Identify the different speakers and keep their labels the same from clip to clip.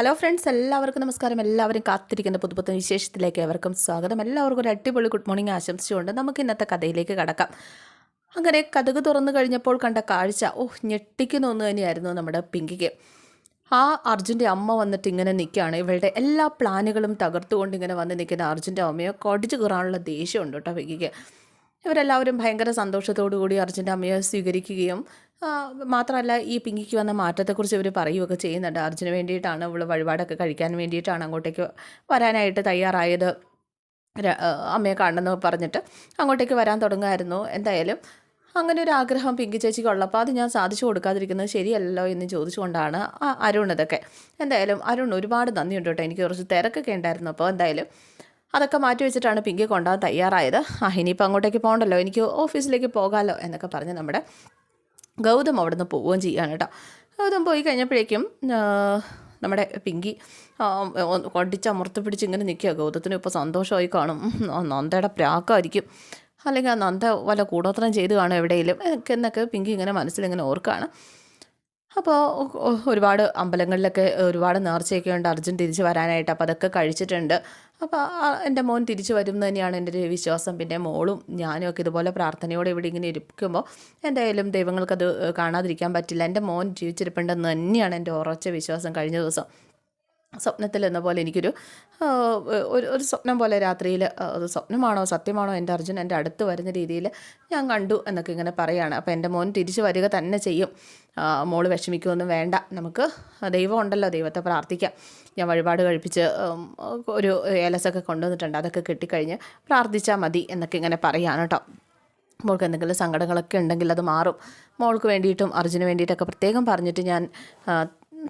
Speaker 1: Hello friends എല്ലാവർക്കും നമസ്കാരം. എല്ലാവരും കാത്തിരിക്കുന്ന പുതുപുത്തൻ വിശേഷത്തിലേക്ക് എവർക്കും സ്വാഗതം. എല്ലാവർക്കും ഒരു അടിപൊളി ഗുഡ് മോർണിംഗ് ആശംസിച്ചുകൊണ്ട് നമുക്ക് ഇന്നത്തെ കഥയിലേക്ക് കടക്കാം. അങ്ങനെ കഥക് തുറന്നു കഴിഞ്ഞപ്പോൾ കണ്ട കാഴ്ച ഓ ഞെട്ടിക്കുന്ന ഒന്ന് തന്നെയായിരുന്നു നമ്മുടെ പിങ്കിക്ക്. ആ അർജുന്റെ അമ്മ വന്നിട്ട് ഇങ്ങനെ നിൽക്കുകയാണ് ഇവളുടെ എല്ലാ പ്ലാനുകളും തകർത്തുകൊണ്ട് ഇങ്ങനെ വന്ന് നിൽക്കുന്ന അർജുന്റെ അമ്മയെ കടിച്ചു കയറാനുള്ള ദേഷ്യമുണ്ട് കേട്ടോ പിങ്കിക്ക്. ഇവരെല്ലാവരും ഭയങ്കര സന്തോഷത്തോടു കൂടി അർജുന്റെ അമ്മയെ സ്വീകരിക്കുകയും മാത്രമല്ല ഈ പിങ്കിക്ക് വന്ന മാറ്റത്തെക്കുറിച്ച് ഇവർ പറയുകയൊക്കെ ചെയ്യുന്നുണ്ട്. അർജുന് വേണ്ടിയിട്ടാണ് ഇവൾ വഴിപാടൊക്കെ കഴിക്കാൻ വേണ്ടിയിട്ടാണ് അങ്ങോട്ടേക്ക് വരാനായിട്ട് തയ്യാറായത്. അമ്മയെ കാണണമെന്ന് പറഞ്ഞിട്ട് അങ്ങോട്ടേക്ക് വരാൻ തുടങ്ങുമായിരുന്നു. എന്തായാലും അങ്ങനെ ഒരു ആഗ്രഹം പിങ്കി ചേച്ചിക്ക് ഉള്ളപ്പോൾ അത് ഞാൻ സാധിച്ചു കൊടുക്കാതിരിക്കുന്നത് ശരിയല്ലോ എന്ന് ചോദിച്ചുകൊണ്ടാണ് അരുൺ ഇതൊക്കെ. എന്തായാലും അരുൺ ഒരുപാട് നന്ദിയുണ്ട് കേട്ടോ. എനിക്ക് കുറച്ച് തിരക്കൊക്കെ ഉണ്ടായിരുന്നു. അപ്പോൾ എന്തായാലും അതൊക്കെ മാറ്റി വെച്ചിട്ടാണ് പിങ്കി കൊണ്ടുപോകാൻ തയ്യാറായത്. ആ ഇനിയിപ്പോൾ അങ്ങോട്ടേക്ക് പോകണ്ടല്ലോ. എനിക്ക് ഓഫീസിലേക്ക് പോകാമല്ലോ എന്നൊക്കെ പറഞ്ഞ് നമ്മുടെ ഗൗതം അവിടെ നിന്ന് പോവുകയും ചെയ്യുകയാണ് കേട്ടോ. ഗൗതം പോയി കഴിഞ്ഞപ്പോഴേക്കും നമ്മുടെ പിങ്കി ആ, അമർത്ത് പിടിച്ച് ഇങ്ങനെ നിൽക്കുക. ഗൗതത്തിന് ഇപ്പോൾ സന്തോഷമായി കാണും. നന്ദയുടെ പ്രാക്കായിരിക്കും. അല്ലെങ്കിൽ ആ നന്ദ വല്ല കൂടോത്രം ചെയ്ത് കാണും എവിടെയെങ്കിലും. എന്നൊക്കെ പിങ്കി ഇങ്ങനെ മനസ്സിലിങ്ങനെ ഓർക്കുകയാണ്. അപ്പോൾ ഒരുപാട് അമ്പലങ്ങളിലൊക്കെ ഒരുപാട് നേർച്ചയൊക്കെ ഉണ്ട്. അർജുൻ തിരിച്ച് വരാനായിട്ട്. അപ്പോൾ അതൊക്കെ കഴിച്ചിട്ടുണ്ട്. അപ്പോൾ എന്റെ മോൻ തിരിച്ചു വരും തന്നെയാണ് എന്റെ ഒരു വിശ്വാസം. പിന്നെ മോളും ഞാനും ഒക്കെ ഇതുപോലെ പ്രാർത്ഥനയോടെ ഇവിടെ ഇങ്ങനെ ഇരിക്കുമ്പോൾ എന്തായാലും ദൈവങ്ങൾക്കത് കാണാതിരിക്കാൻ പറ്റില്ല. എന്റെ മോൻ ജീവിച്ചിരിപ്പുണ്ടെന്ന് തന്നെയാണ് എന്റെ ഉറച്ച വിശ്വാസം കഴിഞ്ഞ ദിവസം. സ്വപ്നത്തിൽ എന്ന പോലെ എനിക്കൊരു ഒരു ഒരു സ്വപ്നം പോലെ രാത്രിയിൽ അത് സ്വപ്നമാണോ സത്യമാണോ എന്റെ അർജുൻ എന്റെ അടുത്ത് വരുന്ന രീതിയിൽ ഞാൻ കണ്ടു എന്നൊക്കെ ഇങ്ങനെ പറയുകയാണ് അപ്പോൾ എന്റെ മോൻ തിരിച്ചു വരിക തന്നെ ചെയ്യും. മോൾ വിഷമിക്കുമൊന്നും വേണ്ട. നമുക്ക് ദൈവം ഉണ്ടല്ലോ ദൈവത്തെ പ്രാർത്ഥിക്കാം. ഞാൻ വഴിപാട് കഴിപ്പിച്ച് ഒരു ഏലസൊക്കെ കൊണ്ടുവന്നിട്ടുണ്ട്. അതൊക്കെ കെട്ടിക്കഴിഞ്ഞ് പ്രാർത്ഥിച്ചാൽ മതി എന്നൊക്കെ ഇങ്ങനെ പറയുകയാണ് കേട്ടോ. മോൾക്ക് എന്തെങ്കിലും സങ്കടങ്ങളൊക്കെ ഉണ്ടെങ്കിൽ അത് മാറും. മോൾക്ക് വേണ്ടിയിട്ടും അർജുന് വേണ്ടിയിട്ടൊക്കെ പ്രത്യേകം പറഞ്ഞിട്ട് ഞാൻ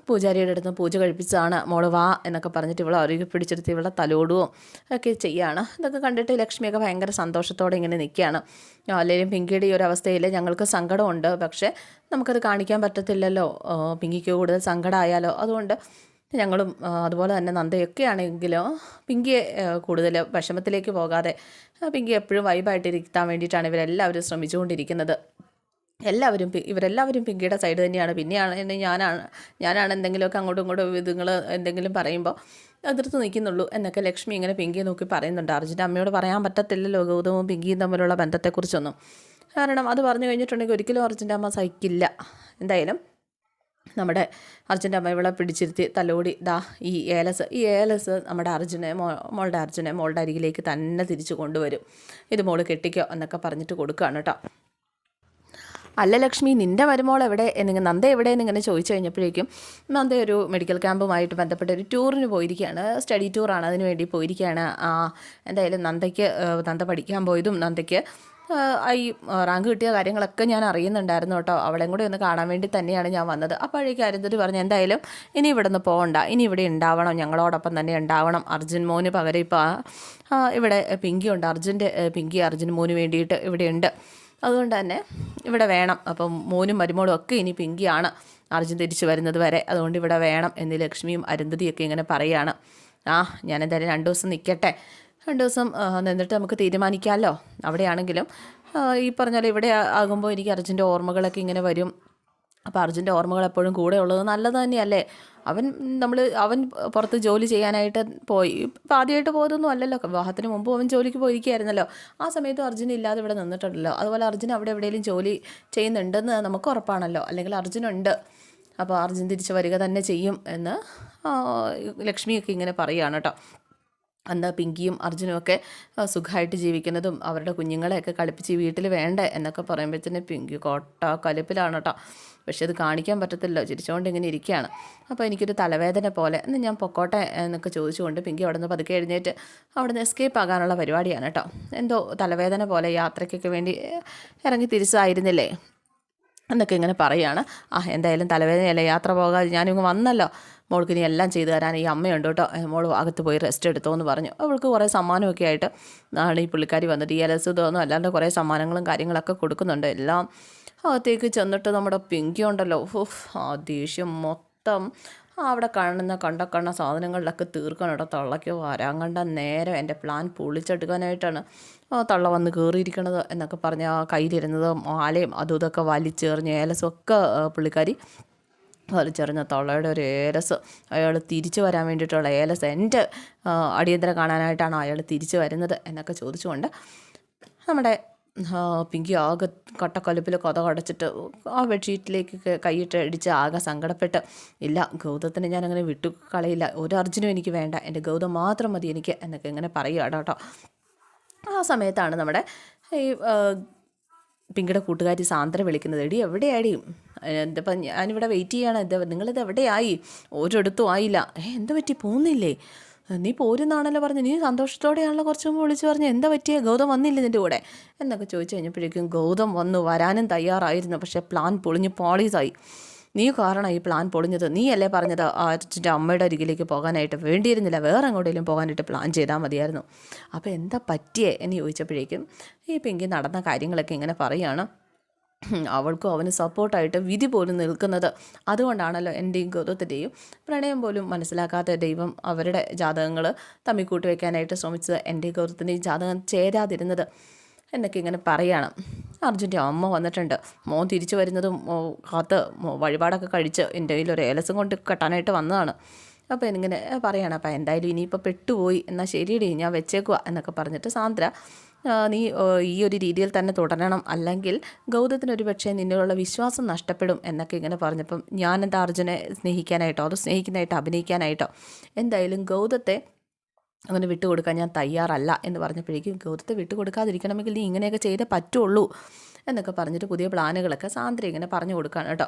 Speaker 1: പൂജാരിയുടെ അടുത്ത് പൂജ കഴിപ്പിച്ചതാണ്. മോൾ വാ എന്നൊക്കെ പറഞ്ഞിട്ട് ഇവളെ അരുകി പിടിച്ചെടുത്ത് ഇവളെ തലോടുകയും ഒക്കെ ചെയ്യാണ്. ഇതൊക്കെ കണ്ടിട്ട് ലക്ഷ്മിയൊക്കെ ഭയങ്കര സന്തോഷത്തോടെ ഇങ്ങനെ നിൽക്കുകയാണ്. അല്ലെങ്കിലും പിങ്കിയുടെ ഈ ഒരു അവസ്ഥയിൽ ഞങ്ങൾക്ക് സങ്കടമുണ്ട്. പക്ഷേ നമുക്കത് കാണിക്കാൻ പറ്റത്തില്ലല്ലോ. പിങ്കിക്ക് കൂടുതൽ സങ്കടമായാലോ അതുകൊണ്ട് ഞങ്ങളും അതുപോലെ തന്നെ നന്ദയൊക്കെ ആണെങ്കിലും പിങ്കിയെ കൂടുതൽ വിഷമത്തിലേക്ക് പോകാതെ പിങ്കി എപ്പോഴും വൈബായിട്ടിരിക്കാൻ വേണ്ടിയിട്ടാണ് ഇവരെല്ലാവരും ശ്രമിച്ചുകൊണ്ടിരിക്കുന്നത്. എല്ലാവരും ഇവരെല്ലാവരും പിങ്കിയുടെ സൈഡ് തന്നെയാണ്. പിന്നെയാണ് എന്നെ ഞാനാണ് ഞാനാണ് എന്തെങ്കിലുമൊക്കെ അങ്ങോട്ടും ഇങ്ങോട്ടും ഇതുങ്ങൾ എന്തെങ്കിലും പറയുമ്പോൾ എതിർത്ത് നിൽക്കുന്നുള്ളൂ എന്നൊക്കെ ലക്ഷ്മി ഇങ്ങനെ പിങ്കിയെ നോക്കി പറയുന്നുണ്ട്. അർജുന്റെ അമ്മയോട് പറയാൻ പറ്റത്തില്ലല്ലോ ഗൗതമും പിങ്കിയും തമ്മിലുള്ള ബന്ധത്തെക്കുറിച്ചൊന്നും. കാരണം അത് പറഞ്ഞു കഴിഞ്ഞിട്ടുണ്ടെങ്കിൽ ഒരിക്കലും അർജുന്റെ അമ്മ സഹിക്കില്ല. എന്തായാലും നമ്മുടെ അർജുന്റെ അമ്മ ഇവളെ പിടിച്ചിരുത്തി തലോടി ദാ ഈ ഏലസ് ഈ ഏലസ് നമ്മുടെ അർജുനെ മോ മോളുടെ അർജുനെ മോളുടെ അരികിലേക്ക് തന്നെ തിരിച്ചു കൊണ്ടുവരും. ഇത് മോൾ കെട്ടിക്കോ എന്നൊക്കെ പറഞ്ഞിട്ട് കൊടുക്കുകയാണ് കേട്ടോ. അല്ല ലക്ഷ്മി നിന്റെ മരുമോൾ എവിടെ? എന്നിങ്ങനെ നന്ദ എവിടെ എന്നിങ്ങനെ ചോദിച്ചു കഴിഞ്ഞപ്പോഴേക്കും നന്ദ ഒരു മെഡിക്കൽ ക്യാമ്പുമായിട്ട് ബന്ധപ്പെട്ട ഒരു ടൂറിന് പോയിരിക്കുകയാണ്. സ്റ്റഡി ടൂറാണ് അതിന് വേണ്ടി പോയിരിക്കുകയാണ്. എന്തായാലും നന്ദയ്ക്ക് നന്ദ പഠിക്കാൻ പോയതും നന്ദയ്ക്ക് ഈ റാങ്ക് കിട്ടിയ കാര്യങ്ങളൊക്കെ ഞാൻ അറിയുന്നുണ്ടായിരുന്നു കേട്ടോ. അവളെയും കൂടി ഒന്ന് കാണാൻ വേണ്ടി തന്നെയാണ് ഞാൻ വന്നത്. അപ്പോഴേക്കും അരുന്ധതി പറഞ്ഞു എന്തായാലും ഇനി ഇവിടെ നിന്ന് പോകണ്ട ഇനി ഇവിടെ ഉണ്ടാവണം. ഞങ്ങളോടൊപ്പം തന്നെ ഉണ്ടാവണം. അർജുൻ മോന് പകരം ഇപ്പോൾ ഇവിടെ പിങ്കി ഉണ്ട് അർജുന്റെ പിങ്കി അർജുൻ മോന് വേണ്ടിയിട്ട് ഇവിടെ ഉണ്ട് അതുകൊണ്ട് തന്നെ ഇവിടെ വേണം. അപ്പം മോനും മരുമോളും ഒക്കെ ഇനി പിങ്കിയാണ് അർജുൻ തിരിച്ചു വരുന്നത് വരെ. അതുകൊണ്ട് ഇവിടെ വേണം എന്ന് ലക്ഷ്മിയും അരുന്ധതിയൊക്കെ ഇങ്ങനെ പറയുകയാണ് ആ ഞാൻ എന്തായാലും രണ്ട് ദിവസം നിൽക്കട്ടെ രണ്ട് ദിവസം നിന്നിട്ട് നമുക്ക് തീരുമാനിക്കാമല്ലോ അവിടെയാണെങ്കിലും ഈ പറഞ്ഞ പോലെ ഇവിടെ ആകുമ്പോൾ എനിക്ക് അർജുന്റെ ഓർമ്മകളൊക്കെ ഇങ്ങനെ വരും. അപ്പോൾ അർജുന്റെ ഓർമ്മകൾ എപ്പോഴും കൂടെ ഉള്ളത് നല്ലത് തന്നെയല്ലേ? അവൻ നമ്മൾ അവൻ പുറത്ത് ജോലി ചെയ്യാനായിട്ട് പോയി. ഇപ്പം ആദ്യമായിട്ട് പോയതൊന്നും അല്ലല്ലോ. വിവാഹത്തിന് മുമ്പ് അവൻ ജോലിക്ക് പോയിരിക്കുകയായിരുന്നല്ലോ. ആ സമയത്ത് അർജുൻ ഇല്ലാതെ ഇവിടെ നിന്നിട്ടുണ്ടല്ലോ. അതുപോലെ അർജുൻ അവിടെ എവിടെയെങ്കിലും ജോലി ചെയ്യുന്നുണ്ടെന്ന് നമുക്ക് ഉറപ്പാണല്ലോ. അല്ലെങ്കിൽ അർജുനുണ്ട്. അപ്പോൾ അർജുൻ തിരിച്ച് വരിക തന്നെ ചെയ്യും എന്ന് ലക്ഷ്മിയൊക്കെ ഇങ്ങനെ പറയുകയാണ് കേട്ടോ. അന്ന് പിങ്കിയും അർജുനും ഒക്കെ സുഖമായിട്ട് ജീവിക്കുന്നതും അവരുടെ കുഞ്ഞുങ്ങളെയൊക്കെ കളിപ്പിച്ച് വീട്ടിൽ വേണ്ടേ എന്നൊക്കെ പറയുമ്പോഴത്തേന് പിങ്കി കോട്ട കലിപ്പിലാണ് കേട്ടോ പക്ഷെ അത് കാണിക്കാൻ പറ്റത്തില്ല ചിരിച്ചുകൊണ്ട് ഇങ്ങനെ ഇരിക്കുകയാണ്. അപ്പോൾ എനിക്കൊരു തലവേദന പോലെ എന്ന് ഞാൻ പൊക്കോട്ടെ എന്നൊക്കെ ചോദിച്ചുകൊണ്ട് പിങ്കി അവിടെ നിന്ന് പതുക്കെ എഴുന്നേറ്റ് അവിടെ നിന്ന് എസ്കേപ്പ് ആകാനുള്ള പരിപാടിയാണ് കേട്ടോ എന്തോ തലവേദന പോലെ യാത്രയ്ക്കൊക്കെ വേണ്ടി ഇറങ്ങി തിരിച്ചായിരുന്നില്ലേ? എന്നൊക്കെ ഇങ്ങനെ പറയുകയാണ് ആ എന്തായാലും തലവേദനയല്ല യാത്ര പോകാതെ ഞാനിങ്ങ് വന്നല്ലോ. മോൾക്ക് ഇനി എല്ലാം ചെയ്തു തരാൻ ഈ അമ്മയുണ്ട് കേട്ടോ. മോൾ അകത്ത് പോയി റെസ്റ്റ് എടുത്തോ എന്ന് പറഞ്ഞു. അവൾക്ക് കുറേ സമ്മാനമൊക്കെ ആയിട്ട് ആണ് ഈ പുള്ളിക്കാരി വന്നിട്ട് ഈ അലസുതോന്നും അല്ലാണ്ട് കുറേ സമ്മാനങ്ങളും കാര്യങ്ങളൊക്കെ കൊടുക്കുന്നുണ്ട്. എല്ലാം അകത്തേക്ക് ചെന്നിട്ട് നമ്മുടെ പിങ്കി ഉണ്ടല്ലോ. ആ ദേഷ്യം മൊത്തം അവിടെ കാണുന്ന കണ്ട കണ്ട സാധനങ്ങളിലൊക്കെ തീർക്കണം ഇവിടെ തള്ളയ്ക്കോ വരാൻ കണ്ട നേരം എന്റെ പ്ലാൻ പൊളിച്ചെടുക്കാനായിട്ടാണ് തള്ള വന്ന് കയറിയിരിക്കണത് എന്നൊക്കെ പറഞ്ഞ് ആ കയ്യിലിരുന്നത് മാലയും അതും ഇതൊക്കെ വലിച്ചെറിഞ്ഞ് ഏലസും ഒക്കെ പുള്ളിക്കാരി വലിച്ചെറിഞ്ഞ തള്ളയുടെ ഒരു ഏലസ് അയാൾ തിരിച്ചു വരാൻ വേണ്ടിയിട്ടുള്ള ഏലസ് എന്റെ അടിയന്തരം കാണാനായിട്ടാണ് അയാൾ തിരിച്ചു വരുന്നത് എന്നൊക്കെ ചോദിച്ചുകൊണ്ട് നമ്മുടെ പിങ്കി ആകെ കട്ടക്കൊലപ്പിൽ കഥ കടച്ചിട്ട് ആ ബെഡ്ഷീറ്റിലേക്ക് കൈയിട്ട് അടിച്ച് ആകെ സങ്കടപ്പെട്ട്. ഇല്ല ഗൗതത്തിനെ ഞാൻ അങ്ങനെ വിട്ടു കളയില്ല ഒരു അർജുനും എനിക്ക് വേണ്ട. എന്റെ ഗൗതം മാത്രം മതി എനിക്ക് എന്നൊക്കെ ഇങ്ങനെ പറയുകയാണ് കേട്ടോ. ആ സമയത്താണ് നമ്മുടെ ഈ പിങ്കിയുടെ കൂട്ടുകാരി സാന്ദ്ര വിളിക്കുന്നത്. എടി എവിടെയാടി? എന്തപ്പം ഞാനിവിടെ വെയിറ്റ് ചെയ്യാണ്. എന്താ നിങ്ങളിത് എവിടെയായി ഒരിടത്തും ആയില്ല. ഏ എന്താ പറ്റി പോകുന്നില്ലേ? നീ പോരുന്നാണല്ലോ പറഞ്ഞു നീ സന്തോഷത്തോടെയാണല്ലോ കുറച്ച് മുമ്പ് വിളിച്ചു പറഞ്ഞു എന്താ പറ്റിയ? ഗൗതം വന്നില്ല നിന്റെ കൂടെ? എന്നൊക്കെ ചോദിച്ചു കഴിഞ്ഞപ്പോഴേക്കും ഗൗതം വന്നു വരാനും തയ്യാറായിരുന്നു പക്ഷേ പ്ലാൻ പൊളിഞ്ഞ് പോളീസായി. നീ കാരണം ഈ പ്ലാൻ പൊളിഞ്ഞത്? നീയല്ലേ പറഞ്ഞത് അച്ഛന്റെ അമ്മയുടെ അരികിലേക്ക് പോകാനായിട്ട് വേണ്ടിയിരുന്നില്ല വേറെ എങ്ങോട്ടേലും പോകാനായിട്ട് പ്ലാൻ ചെയ്താൽ മതിയായിരുന്നു. അപ്പോൾ എന്താ പറ്റിയേ എന്ന് ചോദിച്ചപ്പോഴേക്കും ഈ പിങ്കി നടന്ന കാര്യങ്ങളൊക്കെ ഇങ്ങനെ പറയുകയാണ് അവൾക്കും അവന് സപ്പോർട്ടായിട്ട് വിധി പോലും നിൽക്കുന്നത് അതുകൊണ്ടാണല്ലോ എന്റെയും ഗൗതത്തിന്റെയും പ്രണയം പോലും മനസ്സിലാക്കാത്ത ദൈവം അവരുടെ ജാതകങ്ങൾ തമ്മിൽ കൂട്ടിവെക്കാനായിട്ട് ശ്രമിച്ചത് എന്റെ ഗൗതത്തിന്റെയും ജാതകം ചേരാതിരുന്നത് എന്നൊക്കെ ഇങ്ങനെ പറയാണ്. അർജുന്റെ അമ്മ വന്നിട്ടുണ്ട്. മോൻ തിരിച്ചു വരുന്നതും കാത്ത് വഴിപാടൊക്കെ കഴിച്ച് എന്റെ കയ്യിൽ ഒരു ഏലസം കൊണ്ട് കെട്ടാനായിട്ട് വന്നതാണ്. അപ്പോൾ എന്നിങ്ങനെ പറയുകയാണ് അപ്പോൾ എന്തായാലും ഇനിയിപ്പോൾ പെട്ടുപോയി. എന്നാൽ ശരിയടി ഞാൻ വെച്ചേക്കുക എന്നൊക്കെ പറഞ്ഞിട്ട് സാന്ദ്ര നീ ഈ ഒരു രീതിയിൽ തന്നെ തുടരണം. അല്ലെങ്കിൽ ഗൗതത്തിന് ഒരു പക്ഷേ നിന്നോടുള്ള വിശ്വാസം നഷ്ടപ്പെടും എന്നൊക്കെ ഇങ്ങനെ പറഞ്ഞപ്പം ഞാനെന്താ അർജുനെ സ്നേഹിക്കാനായിട്ടോ അത് സ്നേഹിക്കുന്നതായിട്ട് അഭിനയിക്കാനായിട്ടോ എന്തായാലും ഗൗതത്തെ അങ്ങനെ വിട്ടുകൊടുക്കാൻ ഞാൻ തയ്യാറല്ല എന്ന് പറഞ്ഞപ്പോഴേക്കും ഗൗതത്തെ വിട്ടുകൊടുക്കാതിരിക്കണമെങ്കിൽ നീ ഇങ്ങനെയൊക്കെ ചെയ്തേ പറ്റുള്ളൂ എന്നൊക്കെ പറഞ്ഞിട്ട് പുതിയ പ്ലാനുകളൊക്കെ സാന്ദ്ര ഇങ്ങനെ പറഞ്ഞു കൊടുക്കുകയാണ് കേട്ടോ.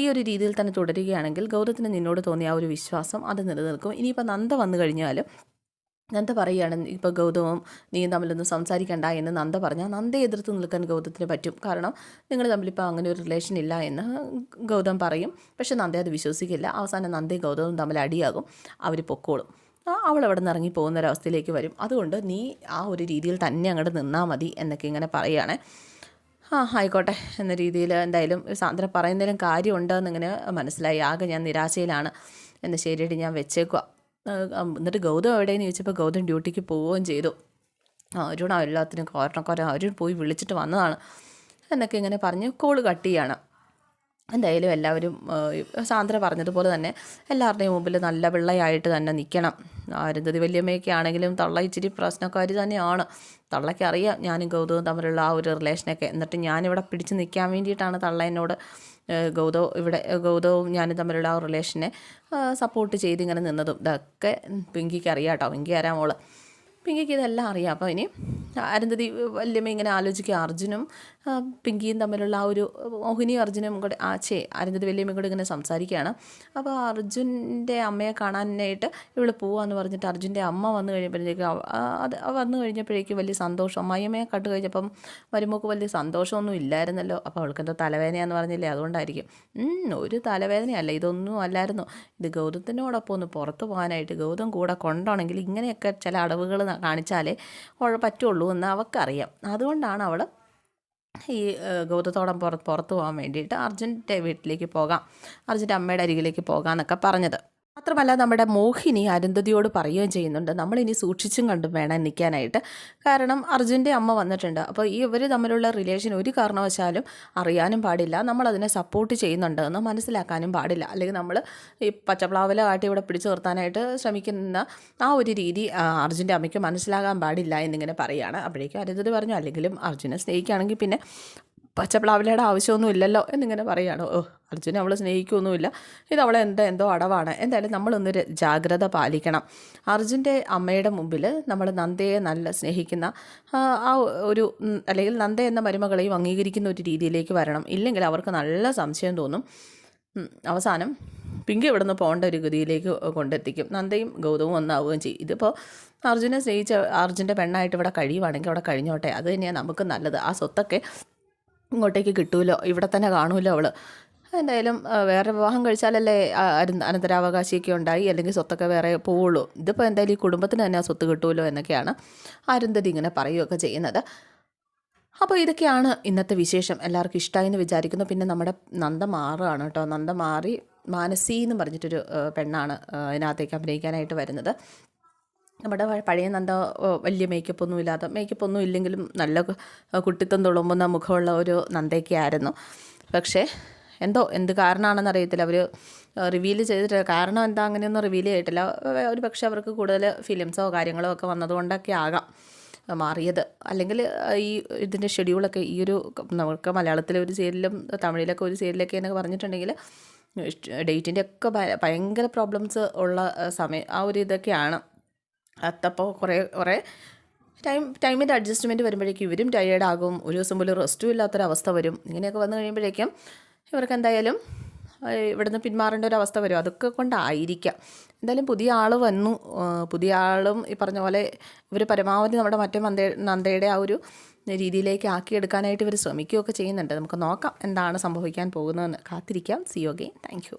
Speaker 1: ഈ ഒരു രീതിയിൽ തന്നെ തുടരുകയാണെങ്കിൽ ഗൗതത്തിന് നിന്നോട് തോന്നിയ ആ ഒരു വിശ്വാസം അത് നിലനിൽക്കും. ഇനിയിപ്പോൾ നന്ദ വന്നു കഴിഞ്ഞാലും നന്ദ പറയുകയാണ് ഇപ്പോൾ ഗൗതമം നീ തമ്മിലൊന്നും സംസാരിക്കണ്ട എന്ന് നന്ദ പറഞ്ഞാൽ നന്ദയെ എതിർത്ത് നിൽക്കാൻ ഗൗതത്തിന് പറ്റും. കാരണം നിങ്ങൾ തമ്മിലിപ്പോൾ അങ്ങനെ ഒരു റിലേഷൻ ഇല്ല എന്ന് ഗൗതം പറയും. പക്ഷെ നന്ദ അത് വിശ്വസിക്കില്ല. അവസാനം നന്ദയും ഗൗതവും തമ്മിൽ അടിയാകും. അവർ പൊക്കോളും. അവൾ അവിടെ നിന്ന് ഇറങ്ങി പോകുന്ന ഒരവസ്ഥയിലേക്ക് വരും. അതുകൊണ്ട് നീ ആ ഒരു രീതിയിൽ തന്നെ അങ്ങോട്ട് നിന്നാൽ മതി എന്നൊക്കെ ഇങ്ങനെ പറയുകയാണേ. ആ ആയിക്കോട്ടെ എന്ന രീതിയിൽ എന്തായാലും സാന്ദ്ര പറയുന്നതിലും കാര്യമുണ്ടോ എന്നിങ്ങനെ മനസ്സിലായി. ആകെ ഞാൻ നിരാശയിലാണ്. എന്ന ശരിയായിട്ട് ഞാൻ വെച്ചേക്കുക എന്നിട്ട് ഗൗതം എവിടെയെന്ന് ചോദിച്ചപ്പോൾ ഗൗതം ഡ്യൂട്ടിക്ക് പോവുകയും ചെയ്തു. അരുണാ എല്ലാത്തിനും കാരണക്കാരൻ അരുൺ പോയി വിളിച്ചിട്ട് വന്നതാണ്. എന്നൊക്കെ ഇങ്ങനെ പറഞ്ഞ് കോൾ കട്ട് ചെയ്യാണ്. എന്തായാലും എല്ലാവരും സാന്ദ്ര പറഞ്ഞതുപോലെ തന്നെ എല്ലാവരുടെയും മുമ്പിൽ നല്ല വെള്ളയായിട്ട് തന്നെ നിൽക്കണം. അരുന്ധതി വല്യമ്മയൊക്കെ ആണെങ്കിലും തള്ള ഇച്ചിരി പ്രശ്നക്കാരി തന്നെയാണ്. തള്ളയ്ക്ക് അറിയാം ഞാനും ഗൗതവും തമ്മിലുള്ള ആ ഒരു റിലേഷനൊക്കെ എന്നിട്ട് ഞാനിവിടെ പിടിച്ച് നിൽക്കാൻ വേണ്ടിയിട്ടാണ് തള്ള എന്നോട് ഗൗതവും ഇവിടെ ഗൗതവും ഞാനും തമ്മിലുള്ള ആ റിലേഷനെ സപ്പോർട്ട് ചെയ്ത് ഇങ്ങനെ നിന്നതും. ഇതൊക്കെ പിങ്കിക്ക് അറിയാം കേട്ടോ പിങ്കി ആരാ മോൾ? പിങ്കിക്ക് ഇതെല്ലാം അറിയാം. അപ്പോൾ ഇനി അരുന്ധതി വല്യമ്മ ഇങ്ങനെ ആലോചിക്കുക അർജുനും പിങ്കിയും തമ്മിലുള്ള ആ ഒരു മോഹിനിയും അർജുനും കൂടെ ആ ചേ അരുന്ധതി വല്യമ്മയും കൂടെ ഇങ്ങനെ സംസാരിക്കുകയാണ്. അപ്പോൾ അർജുന്റെ അമ്മയെ കാണാനായിട്ട് ഇവൾ പോവാന്ന് പറഞ്ഞിട്ട് അർജുന്റെ അമ്മ വന്നു കഴിഞ്ഞപ്പോഴത്തേക്ക് അത് വന്നു കഴിഞ്ഞപ്പോഴേക്കും വലിയ സന്തോഷം. അമ്മയമ്മയെ കണ്ടു കഴിഞ്ഞപ്പം വരുമ്പോൾക്ക് വലിയ സന്തോഷമൊന്നും ഇല്ലായിരുന്നല്ലോ. അപ്പോൾ അവൾക്ക് എന്തോ തലവേദനയാന്ന് പറഞ്ഞില്ലേ? അതുകൊണ്ടായിരിക്കും. ഒരു തലവേദനയല്ല ഇതൊന്നും അല്ലായിരുന്നു. ഇത് ഗൗതത്തിനോടൊപ്പം ഒന്ന് പുറത്ത് പോകാനായിട്ട് ഗൗതം കൂടെ കൊണ്ടാണെങ്കിൽ ഇങ്ങനെയൊക്കെ ചില അടവുകൾ കാണിച്ചാലേ പറ്റുള്ളൂ എന്ന് അവൾക്കറിയാം അതുകൊണ്ടാണ് അവൾ ഈ ഗൗതത്തോടം പുറത്ത് പുറത്ത് പോകാൻ വേണ്ടിയിട്ട് അർജുന്റെ വീട്ടിലേക്ക് പോകാം. അർജുന്റെ അമ്മയുടെ അരികിലേക്ക് പോകാം എന്നൊക്കെ പറഞ്ഞത്. മാത്രമല്ല നമ്മുടെ മോഹിനി അരുന്ധതിയോട് പറയുകയും ചെയ്യുന്നുണ്ട്. നമ്മളിനി സൂക്ഷിച്ചും കണ്ടും വേണം നിൽക്കാനായിട്ട്. കാരണം അർജുന്റെ അമ്മ വന്നിട്ടുണ്ട്. അപ്പോൾ ഈ ഇവർ തമ്മിലുള്ള റിലേഷൻ ഒരു കാരണവശാലും അറിയാനും പാടില്ല. നമ്മളതിനെ സപ്പോർട്ട് ചെയ്യുന്നുണ്ട് എന്ന് മനസ്സിലാക്കാനും പാടില്ല. അല്ലെങ്കിൽ നമ്മൾ ഈ പച്ചപ്ലാവിലായിട്ട് ഇവിടെ പിടിച്ചു നിർത്താനായിട്ട് ശ്രമിക്കുന്ന ആ ഒരു രീതി അർജുന്റെ അമ്മയ്ക്ക് മനസ്സിലാകാൻ പാടില്ല എന്നിങ്ങനെ പറയുകയാണ്. അപ്പോഴേക്കും അരുന്ധതി പറഞ്ഞു അല്ലെങ്കിലും അർജുനെ സ്നേഹിക്കുകയാണെങ്കിൽ പിന്നെ പച്ചപ്ലാവിലയുടെ ആവശ്യമൊന്നും ഇല്ലല്ലോ എന്നിങ്ങനെ പറയുകയാണ്. ഓ അർജുനെ അവൾ സ്നേഹിക്കുകയൊന്നുമില്ല ഇത് അവളെ എന്താ എന്തോ അടവാണ്. എന്തായാലും നമ്മളൊന്നൊരു ജാഗ്രത പാലിക്കണം. അർജുന്റെ അമ്മയുടെ മുമ്പിൽ നമ്മൾ നന്ദയെ നല്ല സ്നേഹിക്കുന്ന ആ, ഒരു അല്ലെങ്കിൽ നന്ദ എന്ന മരുമകളെയും അംഗീകരിക്കുന്ന ഒരു രീതിയിലേക്ക് വരണം. ഇല്ലെങ്കിൽ അവർക്ക് നല്ല സംശയം തോന്നും. അവസാനം പിങ്കി ഇവിടുന്ന് പോകേണ്ട ഒരു ഗതിയിലേക്ക് കൊണ്ടെത്തിക്കും. നന്ദയും ഗൗതവും ഒന്നാവുകയും ചെയ്യും. ഇതിപ്പോൾ അർജുനെ സ്നേഹിച്ച അർജുന്റെ പെണ്ണായിട്ട് ഇവിടെ കഴിയുവാണെങ്കിൽ അവിടെ കഴിഞ്ഞോട്ടെ. അത് തന്നെയാണ് നമുക്ക് നല്ലത്. ആ സ്വത്തൊക്കെ ഇങ്ങോട്ടേക്ക് കിട്ടുമല്ലോ ഇവിടെ തന്നെ കാണുമല്ലോ അവൾ എന്തായാലും വേറെ വിവാഹം കഴിച്ചാലല്ലേ അനന്തരാവകാശിയൊക്കെ ഉണ്ടായി അല്ലെങ്കിൽ സ്വത്തൊക്കെ വേറെ പോവുള്ളൂ. ഇതിപ്പോൾ എന്തായാലും ഈ കുടുംബത്തിന് തന്നെ ആ സ്വത്ത് കിട്ടുമല്ലോ എന്നൊക്കെയാണ് അരുന്ധതി ഇങ്ങനെ പറയുകയൊക്കെ ചെയ്യുന്നത്. അപ്പോൾ ഇതൊക്കെയാണ് ഇന്നത്തെ വിശേഷം. എല്ലാവർക്കും ഇഷ്ടമായി എന്ന് വിചാരിക്കുന്നു. പിന്നെ നമ്മുടെ നന്ദ മാറുകയാണ് കേട്ടോ. നന്ദ മാറി മാനസി എന്ന് പറഞ്ഞിട്ടൊരു പെണ്ണാണ് അതിനകത്തേക്ക് അഭിനയിക്കാനായിട്ട് വരുന്നത്. നമ്മുടെ പഴയ നന്ദ വലിയ മേക്കപ്പ് ഒന്നും ഇല്ലാതെ മേക്കപ്പ് ഒന്നും ഇല്ലെങ്കിലും നല്ല കുട്ടിത്തം തുളുമ്പുന്ന മുഖമുള്ള ഒരു നന്ദയൊക്കെ ആയിരുന്നു. പക്ഷേ എന്തോ എന്ത് കാരണമാണെന്ന് അറിയത്തില്ല. അവർ റിവീൽ ചെയ്തിട്ട് കാരണം എന്താ അങ്ങനെയൊന്നും റിവീൽ ചെയ്തിട്ടില്ല. ഒരു പക്ഷേ അവർക്ക് കൂടുതൽ ഫിലിംസോ കാര്യങ്ങളോ ഒക്കെ വന്നതുകൊണ്ടൊക്കെ ആകാം മാറിയത്. അല്ലെങ്കിൽ ഈ ഇതിന്റെ ഷെഡ്യൂളൊക്കെ ഈ ഒരു നമുക്ക് മലയാളത്തിലെ ഒരു സീരിയലും തമിഴിലൊക്കെ ഒരു സീരിയലൊക്കെ എന്നൊക്കെ പറഞ്ഞിട്ടുണ്ടെങ്കിൽ ഡേറ്റിന്റെ ഒക്കെ ഭയങ്കര പ്രോബ്ലംസ് ഉള്ള സമയം ആ ഒരു ഇതൊക്കെയാണ്. അതപ്പോൾ കുറേ കുറേ ടൈം ടൈമിന്റെ അഡ്ജസ്റ്റ്മെന്റ് വരുമ്പോഴേക്കും ഇവരും ടയേർഡ് ആകും ഒരു ദിവസം പോലും റെസ്റ്റും ഇല്ലാത്തൊരവസ്ഥ വരും. ഇങ്ങനെയൊക്കെ വന്നു കഴിയുമ്പോഴേക്കും ഇവർക്ക് എന്തായാലും ഇവിടുന്ന് പിന്മാറേണ്ട ഒരു അവസ്ഥ വരും. അതൊക്കെ കൊണ്ടായിരിക്കാം. എന്തായാലും പുതിയ ആൾ വന്നു. പുതിയ ആളും ഈ പറഞ്ഞ പോലെ ഇവർ പരമാവധി നമ്മുടെ മറ്റേ മന്ദ നന്ദയുടെ ആ ഒരു രീതിയിലേക്ക് ആക്കിയെടുക്കാനായിട്ട് ഇവർ ശ്രമിക്കുകയൊക്കെ ചെയ്യുന്നുണ്ട്. നമുക്ക് നോക്കാം എന്താണ് സംഭവിക്കാൻ പോകുന്നതെന്ന്. കാത്തിരിക്കാം. C യോഗെ thank you